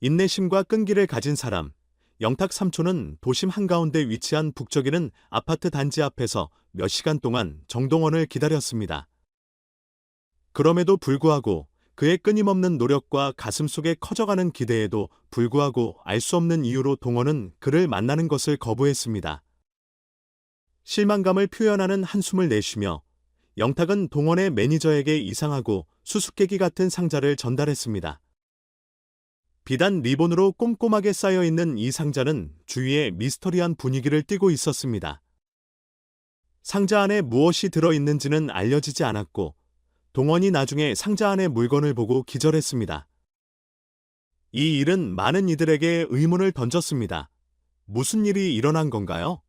인내심과 끈기를 가진 사람, 영탁 삼촌은 도심 한가운데 위치한 북적이는 아파트 단지 앞에서 몇 시간 동안 정동원을 기다렸습니다. 그럼에도 불구하고 그의 끊임없는 노력과 가슴 속에 커져가는 기대에도 불구하고 알 수 없는 이유로 동원은 그를 만나는 것을 거부했습니다. 실망감을 표현하는 한숨을 내쉬며 영탁은 동원의 매니저에게 이상하고 수수께끼 같은 상자를 전달했습니다. 비단 리본으로 꼼꼼하게 쌓여 있는 이 상자는 주위에 미스터리한 분위기를 띠고 있었습니다. 상자 안에 무엇이 들어 있는지는 알려지지 않았고 동원이 나중에 상자 안의 물건을 보고 기절했습니다. 이 일은 많은 이들에게 의문을 던졌습니다. 무슨 일이 일어난 건가요?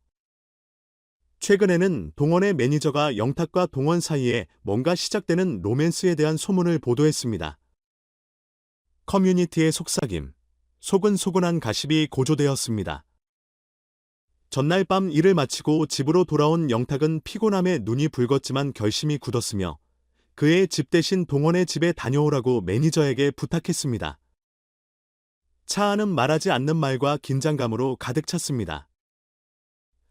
최근에는 동원의 매니저가 영탁과 동원 사이에 뭔가 시작되는 로맨스에 대한 소문을 보도했습니다. 커뮤니티의 속삭임, 소근소근한 가십이 고조되었습니다. 전날 밤 일을 마치고 집으로 돌아온 영탁은 피곤함에 눈이 붉었지만 결심이 굳었으며 그의 집 대신 동원의 집에 다녀오라고 매니저에게 부탁했습니다. 차 안은 말하지 않는 말과 긴장감으로 가득 찼습니다.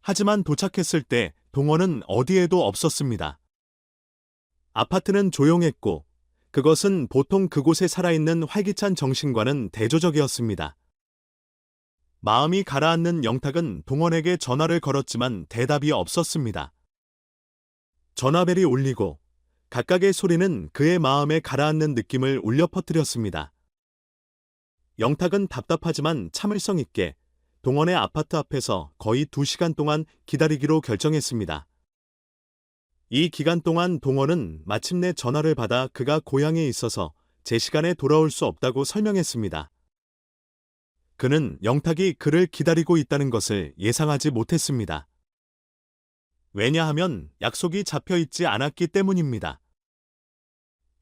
하지만 도착했을 때 동원은 어디에도 없었습니다. 아파트는 조용했고 그것은 보통 그곳에 살아있는 활기찬 정신과는 대조적이었습니다. 마음이 가라앉는 영탁은 동원에게 전화를 걸었지만 대답이 없었습니다. 전화벨이 울리고 각각의 소리는 그의 마음에 가라앉는 느낌을 울려 퍼뜨렸습니다. 영탁은 답답하지만 참을성 있게 동원의 아파트 앞에서 거의 2시간 동안 기다리기로 결정했습니다. 이 기간 동안 동원은 마침내 전화를 받아 그가 고향에 있어서 제 시간에 돌아올 수 없다고 설명했습니다. 그는 영탁이 그를 기다리고 있다는 것을 예상하지 못했습니다. 왜냐하면 약속이 잡혀 있지 않았기 때문입니다.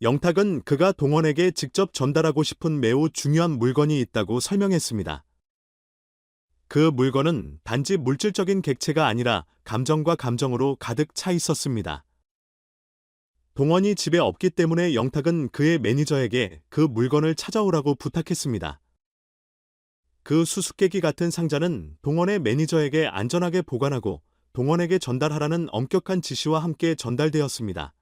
영탁은 그가 동원에게 직접 전달하고 싶은 매우 중요한 물건이 있다고 설명했습니다. 그 물건은 단지 물질적인 객체가 아니라 감정과 감정으로 가득 차 있었습니다. 동원이 집에 없기 때문에 영탁은 그의 매니저에게 그 물건을 찾아오라고 부탁했습니다. 그 수수께끼 같은 상자는 동원의 매니저에게 안전하게 보관하고 동원에게 전달하라는 엄격한 지시와 함께 전달되었습니다.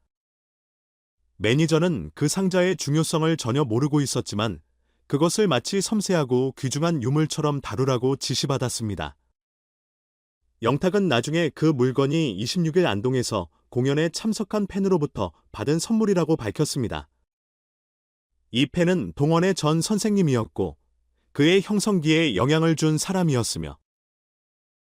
매니저는 그 상자의 중요성을 전혀 모르고 있었지만 그것을 마치 섬세하고 귀중한 유물처럼 다루라고 지시받았습니다. 영탁은 나중에 그 물건이 26일 안동에서 공연에 참석한 팬으로부터 받은 선물이라고 밝혔습니다. 이 팬은 동원의 전 선생님이었고 그의 형성기에 영향을 준 사람이었으며